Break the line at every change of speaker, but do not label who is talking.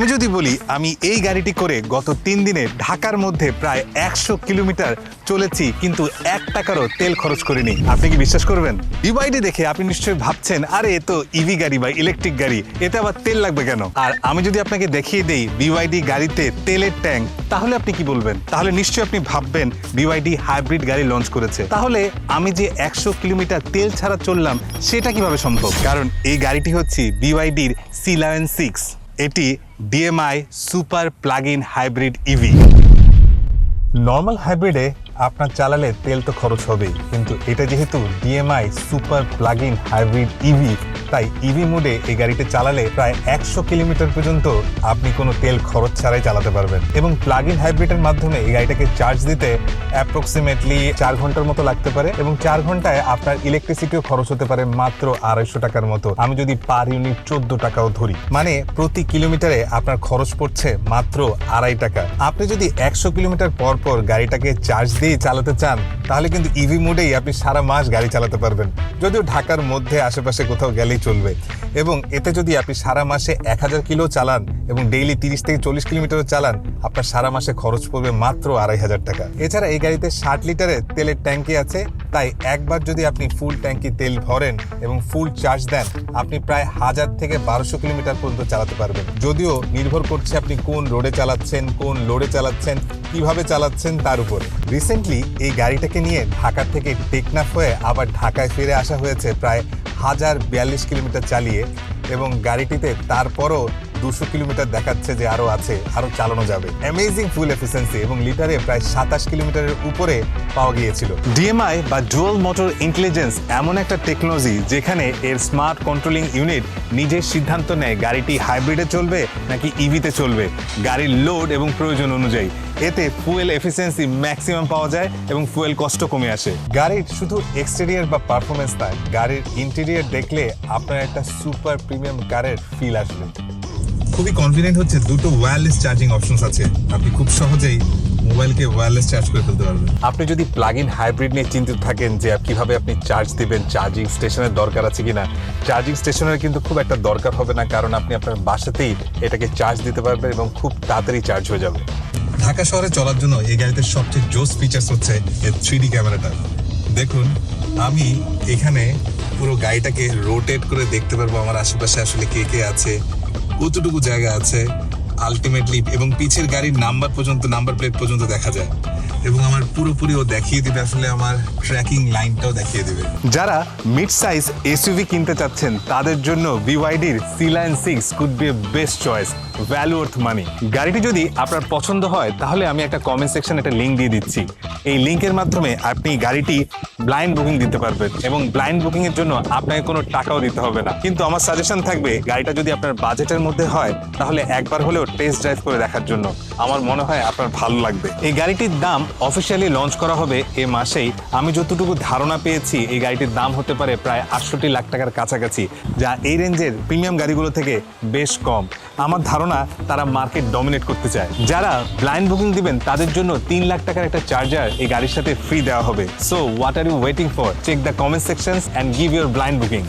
আমি যদি বলি, আমি এই গাড়িটি করে গত তিন দিনে ঢাকার মধ্যে প্রায় একশো কিলোমিটার চলেছি, কিন্তু এক টাকারও তেল খরচ করিনি। আপনি কি বিশ্বাস করবেন? বিবাইডি দেখে আপনি নিশ্চয়ই ভাবছেন, আরে এ তো ইভি গাড়ি বা ইলেকট্রিক গাড়ি, এতে আবার তেল লাগবে কেন? আর আমি যদি আপনাকে দেখিয়ে দেই বিওয়াইডি গাড়িতে তেলের ট্যাঙ্ক, তাহলে আপনি কি বলবেন? তাহলে নিশ্চয়ই আপনি ভাববেন বিওয়াইডি হাইব্রিড গাড়ি লঞ্চ করেছে। তাহলে আমি যে একশো কিলোমিটার তেল ছাড়া চললাম, সেটা কীভাবে সম্ভব? কারণ এই গাড়িটি হচ্ছে বিওয়াইডির সি লেভেন সিক্স এটি DMI super plug in hybrid EV normal হাইব্রিডে আপনার চালালে তেল তো খরচ হবেই। কিন্তু এটা যেহেতু DMI super plug in hybrid EV তাই ইভি মোডে এই গাড়িতে চালালে প্রায় একশো কিলোমিটার পর্যন্ত আপনি কোনো তেল খরচ ছাড়াই চালাতে পারবেন। এবং প্লাগ ইন হাইব্রিডের মাধ্যমে এই গাড়িটাকে চার্জ দিতে অ্যাপ্রক্সিমেটলি চার ঘণ্টার মতো লাগতে পারে এবং চার ঘন্টায় আপনার ইলেকট্রিসিটিও খরচ হতে পারে মাত্র আড়াইশো টাকার মতো। আমি যদি পার ইউনিট চোদ্দ টাকাও ধরি মানে প্রতি কিলোমিটারে আপনার খরচ পড়ছে মাত্র আড়াই টাকা। আপনি যদি একশো কিলোমিটার পর পর গাড়িটাকে চার্জ দিয়ে চালাতে চান, তাহলে কিন্তু ইভি মোডেই আপনি সারা মাস গাড়ি চালাতে পারবেন। যদিও ঢাকার মধ্যে আশেপাশে কোথাও গেলেই চলবে। এবং এতে যদি আপনি সারা মাসে এক হাজার কিলো চালান এবং ডেইলি তিরিশ থেকে চল্লিশ কিলোমিটার চালান, আপনার সারা মাসে খরচ পড়বে মাত্র আড়াই হাজার টাকা। এছাড়া এই গাড়িতে ষাট লিটারের তেলের ট্যাঙ্কি আছে তাই একবার যদি আপনি ফুল ট্যাঙ্কি তেল ভরেন এবং ফুল চার্জ দেন, আপনি প্রায় হাজার থেকে বারোশো কিলোমিটার পর্যন্ত চালাতে পারবেন। যদিও নির্ভর করছে আপনি কোন রোডে চালাচ্ছেন, কোন লোডে চালাচ্ছেন, কীভাবে চালাচ্ছেন তার উপর। রিসেন্টলি এই গাড়িটাকে নিয়ে ঢাকা থেকে টেকনাফ হয়ে আবার ঢাকায় ফিরে আসা হয়েছে প্রায় হাজার বিয়াল্লিশ কিলোমিটার চালিয়ে এবং গাড়িটিতে তারপরও দুশো কিলোমিটার দেখাচ্ছে যে আরও আছে, আরও চালানো যাবে। অ্যামেজিং ফুল এফিসিয়েন্সি এবং লিটারে প্রায় সাতাশ কিলোমিটারের উপরে পাওয়া গিয়েছিল। ডিএমআই বা ডুয়াল মোটর ইন্টেলিজেন্স এমন একটা টেকনোলজি যেখানে এর স্মার্ট কন্ট্রোলিং ইউনিট নিজের সিদ্ধান্ত নেয় গাড়িটি হাইব্রিডে চলবে নাকি ইভিতে চলবে। গাড়ির লোড এবং প্রয়োজন অনুযায়ী। এতে ফুয়েল এফিসিয়েন্সি ম্যাক্সিমাম পাওয়া যায় এবং ফুয়েল কষ্ট কমে আসে। গাড়ির শুধু এক্সটেরিয়ার বা পারফরমেন্স নয়, গাড়ির ইন্টেরিয়ার দেখলে আপনার একটা সুপার প্রিমিয়াম কারের ফিল আসবে। খুবই কনফিডেন্ট হচ্ছে দুটো ওয়্যারলেস চার্জিং অপশনস আছে। আপনি খুব সহজেই মোবাইলকে ওয়্যারলেস চার্জ করে ফেলতে পারবেন। আপনি যদি প্লাগ ইন হাইব্রিড নিয়ে চিন্তিত থাকেন যে কীভাবে আপনি চার্জ দিবেন চার্জিং স্টেশনের দরকার আছে কিনা চার্জিং স্টেশনের কিন্তু খুব একটা দরকার হবে না কারণ আপনি আপনার বাসাতেই এটাকে চার্জ দিতে পারবেন এবং খুব তাড়াতাড়ি চার্জ হয়ে যাবে। ঢাকা শহরে চলার জন্য এই গাড়িতে সবচেয়ে জোস ফিচার্স হচ্ছে এর থ্রি ডি ক্যামেরাটা দেখুন আমি এখানে পুরো গাড়িটাকে রোটেট করে দেখতে পারব আমার আশেপাশে আসলে কে কে আছে কতটুকু জায়গা আছে? আলটিমেটলি এবং পিছের গাড়ির নাম্বার পর্যন্ত নাম্বার প্লেট পর্যন্ত দেখা যায়। এবং আমার পুরোপুরি ও দেখিয়ে দিবে, আসলে আমার ট্র্যাকিং লাইনটাও দেখিয়ে দিবে। যারা মিড সাইজ এসইউভি কিনতে চাচ্ছেন, তাদের জন্য বিওয়াইডির Sealion six could be best choice value অর্থ মানি গাড়িটি যদি আপনার পছন্দ হয়, তাহলে আমি একটা কমেন্ট সেকশন একটা লিঙ্ক দিয়ে দিচ্ছি। এই লিঙ্কের মাধ্যমে আপনি গাড়িটি ব্লাইন্ড বুকিং দিতে পারবেন এবং ব্লাইন্ড বুকিং এর জন্য আপনাকে কোনো টাকাও দিতে হবে না। কিন্তু আমার সাজেশন থাকবে, গাড়িটা যদি আপনার বাজেটের মধ্যে হয়, তাহলে একবার হলেও টেস্ট ড্রাইভ করে দেখার জন্য। আমার মনে হয় আপনার ভালো লাগবে। এই গাড়িটির দাম অফিসিয়ালি লঞ্চ করা হবে এ মাসেই। আমি যতটুকু ধারণা পেয়েছি, এই গাড়িটির দাম হতে পারে প্রায় আটষট্টি লাখ টাকার কাছাকাছি, যা এই রেঞ্জের প্রিমিয়াম গাড়িগুলো থেকে বেশ কম। আমার ধারণা, তারা মার্কেট ডমিনেট করতে চায়। যারা ব্লাইন্ড বুকিং দিবেন, তাদের জন্য তিন লাখ টাকার একটা চার্জার এই গাড়ির সাথে ফ্রি দেওয়া হবে। So what are you waiting for check the comment section and give your blind booking